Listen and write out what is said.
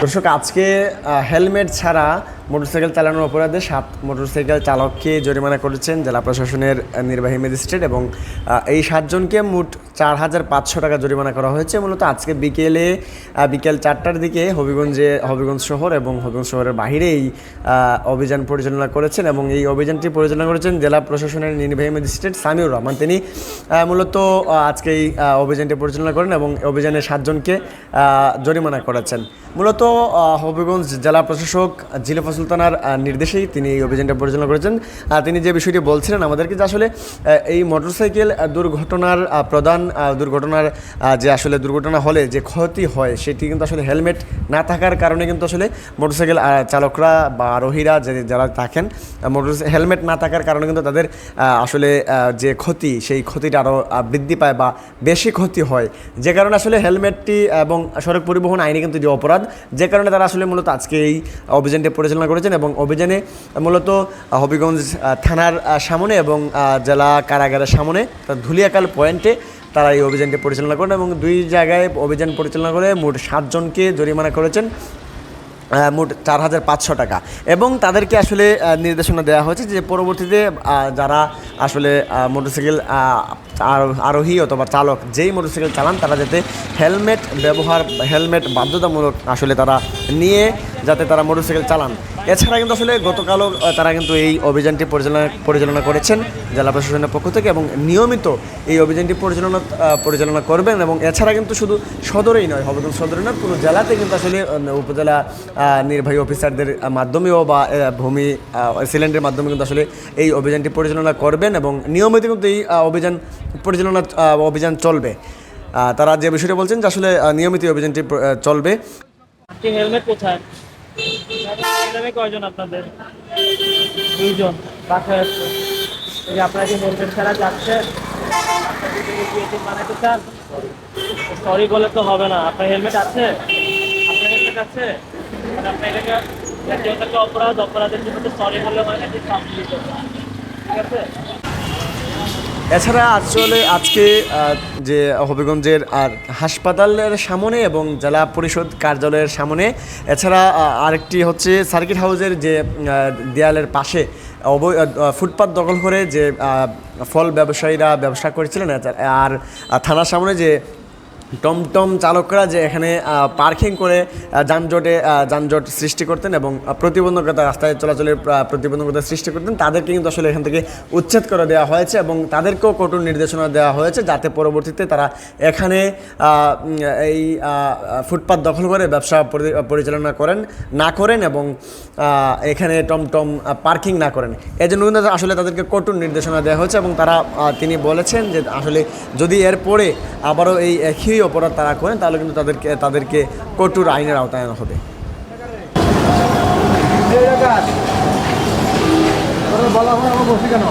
দর্শক আজকে হেলমেট ছাড়া মোটরসাইকেল চালানোর অপরাধে সাত মোটরসাইকেল চালককে জরিমানা করেছেন জেলা প্রশাসনের নির্বাহী ম্যাজিস্ট্রেট এবং এই সাতজনকে মোট চার হাজার পাঁচশো টাকা জরিমানা করা হয়েছে। মূলত আজকে বিকেলে বিকেল চারটার দিকে হবিগঞ্জে হবিগঞ্জ শহর এবং হবিগঞ্জ শহরের আহ, অভিযান পরিচালনা করেছেন এবং এই অভিযানটি পরিচালনা করেছেন জেলা প্রশাসনের নির্বাহী ম্যাজিস্ট্রেট সামিউর রহমান। তিনি মূলত আজকে এই অভিযানটি পরিচালনা করেন এবং অভিযানে সাতজনকে জরিমানা করেছেন। মূলত হবিগঞ্জ জেলা প্রশাসক জিলেফা সুলতানার নির্দেশেই তিনি এই অভিযানটা পরিচালনা করেছেন। তিনি যে বিষয়টি বলছিলেন আমাদেরকে যে আসলে এই মোটরসাইকেল দুর্ঘটনার প্রধান দুর্ঘটনার যে আসলে দুর্ঘটনা হলে যে ক্ষতি হয়, সেটি কিন্তু আসলে হেলমেট না থাকার কারণে কিন্তু আসলে মোটরসাইকেল চালকরা বা আরোহীরা যে- যারা থাকেন মোটর হেলমেট না থাকার কারণে কিন্তু তাদের আসলে যে ক্ষতি, সেই ক্ষতিটা আরও বৃদ্ধি পায় বা বেশি ক্ষতি হয়। যে কারণে আসলে হেলমেটটি এবং সড়ক পরিবহন আইনে কিন্তু এটি অপরাধ, যে কারণে তারা আসলে মূলত আজকে এই অভিযানটি পরিচালনা করেছেন এবং অভিযানে মূলত হবিগঞ্জ থানার সামনে এবং জেলা কারাগারের সামনে ধুলিয়াকাল পয়েন্টে তারা এই অভিযানটি পরিচালনা করেন এবং দুই জায়গায় অভিযান পরিচালনা করে মোট সাতজনকে জরিমানা করেছেন মোট চার হাজার পাঁচশো টাকা। এবং তাদেরকে আসলে নির্দেশনা দেওয়া হয়েছে যে পরবর্তীতে যারা আসলে মোটরসাইকেল আরোহী অথবা চালক যেই মোটরসাইকেল চালান তারা যাতে হেলমেট ব্যবহার, হেলমেট বাধ্যতামূলক আসলে তারা নিয়ে যাতে তারা মোটরসাইকেল চালান। এছাড়া কিন্তু আসলে গতকালও তারা কিন্তু এই অভিযানটি পরিচালনা পরিচালনা করেছেন জেলা প্রশাসনের পক্ষ থেকে এবং নিয়মিত এই অভিযানটি পরিচালনা পরিচালনা করবেন এবং এছাড়া কিন্তু শুধু সদরেই নয়, হবিগঞ্জ সদরে নয়, পুরো জেলাতে কিন্তু আসলে উপজেলা নির্বাহী অফিসারদের মাধ্যমেও বা ভূমি সিলিন্ডারের মাধ্যমে কিন্তু আসলে এই অভিযানটি পরিচালনা করবেন এবং নিয়মিত কিন্তু এই অভিযান পরিচালনা অভিযান চলবে। তারা যে বিষয়টা বলছেন যে আসলে নিয়মিত অভিযানটি চলবে। আপনি হেলমেট কোথায়? হেলমেট কয়জন আপনাদের? দুইজন বাসায় আসছে এই যে আপনারা কি হেলমেট ছাড়া যাচ্ছেন বানাতে চান সরি বলে তো হবে না। আপনার হেলমেট আছে? আপনার হেলমেট আছে? মানে আপনি এটাকে জাতীয়তাকে অপরাধ, অপরাধের জন্য তো সরি বলে না, যে শাস্তি দিতে হবে। ঠিক আছে? এছাড়া আসলে আজকে যে হবিগঞ্জের, আর হাসপাতালের সামনে এবং জেলা পরিষদ কার্যালয়ের সামনে, এছাড়া আরেকটি হচ্ছে সার্কিট হাউসের যে দেয়ালের পাশে অব ফুটপাত দখল করে যে ফল ব্যবসায়ীরা ব্যবসা করেছিলেন আর থানার সামনে যে টমটম চালকরা যে এখানে পার্কিং করে যানজটে যানজট সৃষ্টি করতেন এবং প্রতিবন্ধকতা, রাস্তায় চলাচলের প্রতিবন্ধকতা সৃষ্টি করতেন, তাদেরকে কিন্তু আসলে এখান থেকে উচ্ছেদ করে দেওয়া হয়েছে এবং তাদেরকেও কঠোর নির্দেশনা দেওয়া হয়েছে যাতে পরবর্তীতে তারা এখানে এই ফুটপাত দখল করে, ব্যবসা পরিচালনা করেন, না করেন এবং এখানে টমটম পার্কিং না করেন। এজন্য কিন্তু আসলে তাদেরকে কঠোর নির্দেশনা দেওয়া হয়েছে এবং তারা তিনি বলেছেন যে আসলে যদি এরপরে আবারও এই একই অপরাধ তারা করেন, তাহলে কিন্তু তাদেরকে তাদেরকে কঠোর আইনের আওতায় আনা হবে। বলা হয় আমার বসি কেন?